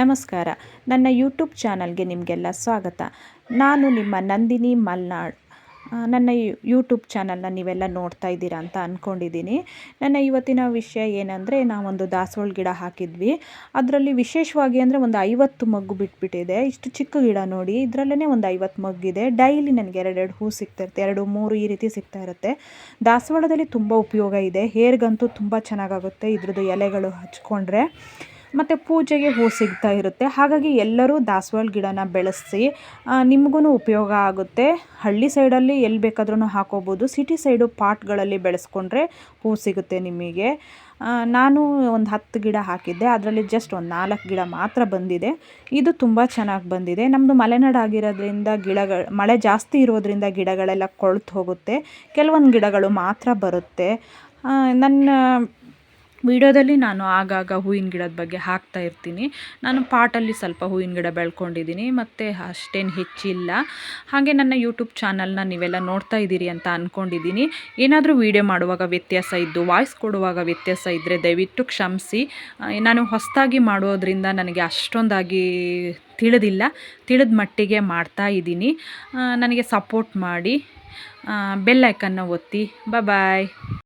ನಮಸ್ಕಾರ. ನನ್ನ ಯೂಟ್ಯೂಬ್ ಚಾನಲ್ಗೆ ನಿಮಗೆಲ್ಲ ಸ್ವಾಗತ. ನಾನು ನಿಮ್ಮ ನಂದಿನಿ ಮಲ್ನಾಡ್. ನನ್ನ ಯೂಟ್ಯೂಬ್ ಚಾನಲ್ನ ನೀವೆಲ್ಲ ನೋಡ್ತಾ ಇದ್ದೀರಾ ಅಂತ ಅಂದ್ಕೊಂಡಿದ್ದೀನಿ ನನ್ನ ಇವತ್ತಿನ ವಿಷಯ ಏನಂದರೆ, ನಾವೊಂದು ದಾಸವಾಳ ಗಿಡ ಹಾಕಿದ್ವಿ. ಅದರಲ್ಲಿ ವಿಶೇಷವಾಗಿ ಅಂದರೆ ಒಂದು ಐವತ್ತು ಮಗ್ಗು ಬಿಟ್ಬಿಟ್ಟಿದೆ. ಇಷ್ಟು ಚಿಕ್ಕ ಗಿಡ ನೋಡಿ ಇದರಲ್ಲೇ ಒಂದು ಐವತ್ತು ಮಗ್ಗಿದೆ. ಡೈಲಿ ನನಗೆ ಎರಡೆರಡು ಹೂ ಸಿಗ್ತಾ ಇರುತ್ತೆ. ಎರಡು, ಮೂರು ಈ ರೀತಿ ಸಿಗ್ತಾ ಇರುತ್ತೆ. ದಾಸವಾಳದಲ್ಲಿ ತುಂಬ ಉಪಯೋಗ ಇದೆ. ಹೇರ್ಗಂತೂ ತುಂಬ ಚೆನ್ನಾಗಾಗುತ್ತೆ. ಇದ್ರದ್ದು ಎಲೆಗಳು ಹಚ್ಕೊಂಡ್ರೆ. ಮತ್ತು ಪೂಜೆಗೆ ಹೂ ಸಿಗ್ತಾ ಇರುತ್ತೆ. ಹಾಗಾಗಿ ಎಲ್ಲರೂ ದಾಸವಾಳ ಗಿಡನ ಬೆಳೆಸಿ ನಿಮಗೂ ಉಪಯೋಗ ಆಗುತ್ತೆ. ಹಳ್ಳಿ ಸೈಡಲ್ಲಿ ಎಲ್ಲಿ ಬೇಕಾದ್ರೂ ಹಾಕೋಬೋದು. ಸಿಟಿ ಸೈಡು ಪಾಟ್ಗಳಲ್ಲಿ ಬೆಳೆಸ್ಕೊಂಡ್ರೆ ಹೂ ಸಿಗುತ್ತೆ ನಿಮಗೆ. ನಾನು ಒಂದು ಹತ್ತು ಗಿಡ ಹಾಕಿದ್ದೆ. ಅದರಲ್ಲಿ ಜಸ್ಟ್ ಒಂದು ನಾಲ್ಕು ಗಿಡ ಮಾತ್ರ ಬಂದಿದೆ. ಇದು ತುಂಬ ಚೆನ್ನಾಗಿ ಬಂದಿದೆ. ನಮ್ಮದು ಮಲೆನಾಡು ಆಗಿರೋದ್ರಿಂದ ಗಿಡಗಳು, ಮಳೆ ಜಾಸ್ತಿ ಇರೋದ್ರಿಂದ ಗಿಡಗಳೆಲ್ಲ ಕೊಳ್ತು ಹೋಗುತ್ತೆ. ಕೆಲವೊಂದು ಗಿಡಗಳು ಮಾತ್ರ ಬರುತ್ತೆ. ನನ್ನ ವಿಡಿಯೋದಲ್ಲಿ ನಾನು ಆಗಾಗ ಹೂವಿನ ಗಿಡದ ಬಗ್ಗೆ ಹಾಕ್ತಾ ಇರ್ತೀನಿ. ನಾನು ಪಾಟಲ್ಲಿ ಸ್ವಲ್ಪ ಹೂವಿನ ಗಿಡ ಬೆಳ್ಕೊಂಡಿದ್ದೀನಿ, ಮತ್ತು ಅಷ್ಟೇನು ಹೆಚ್ಚಿಲ್ಲ. ಹಾಗೆ ನನ್ನ ಯೂಟ್ಯೂಬ್ ಚಾನಲ್ನ ನೀವೆಲ್ಲ ನೋಡ್ತಾ ಇದ್ದೀರಿ ಅಂತ ಅಂದ್ಕೊಂಡಿದ್ದೀನಿ ಏನಾದರೂ ವೀಡಿಯೋ ಮಾಡುವಾಗ ವ್ಯತ್ಯಾಸ ಇದ್ದು ವಾಯ್ಸ್ ಕೊಡುವಾಗ ವ್ಯತ್ಯಾಸ ಇದ್ದರೆ ದಯವಿಟ್ಟು ಕ್ಷಮಿಸಿ. ನಾನು ಹೊಸದಾಗಿ ಮಾಡೋದ್ರಿಂದ ನನಗೆ ಅಷ್ಟೊಂದಾಗಿ ತಿಳಿದಿಲ್ಲ. ತಿಳಿದ ಮಟ್ಟಿಗೆ ಮಾಡ್ತಾ ಇದ್ದೀನಿ. ನನಗೆ ಸಪೋರ್ಟ್ ಮಾಡಿ. ಬೆಲ್ ಐಕನ್ನ ಒತ್ತಿ. ಬಾಯ್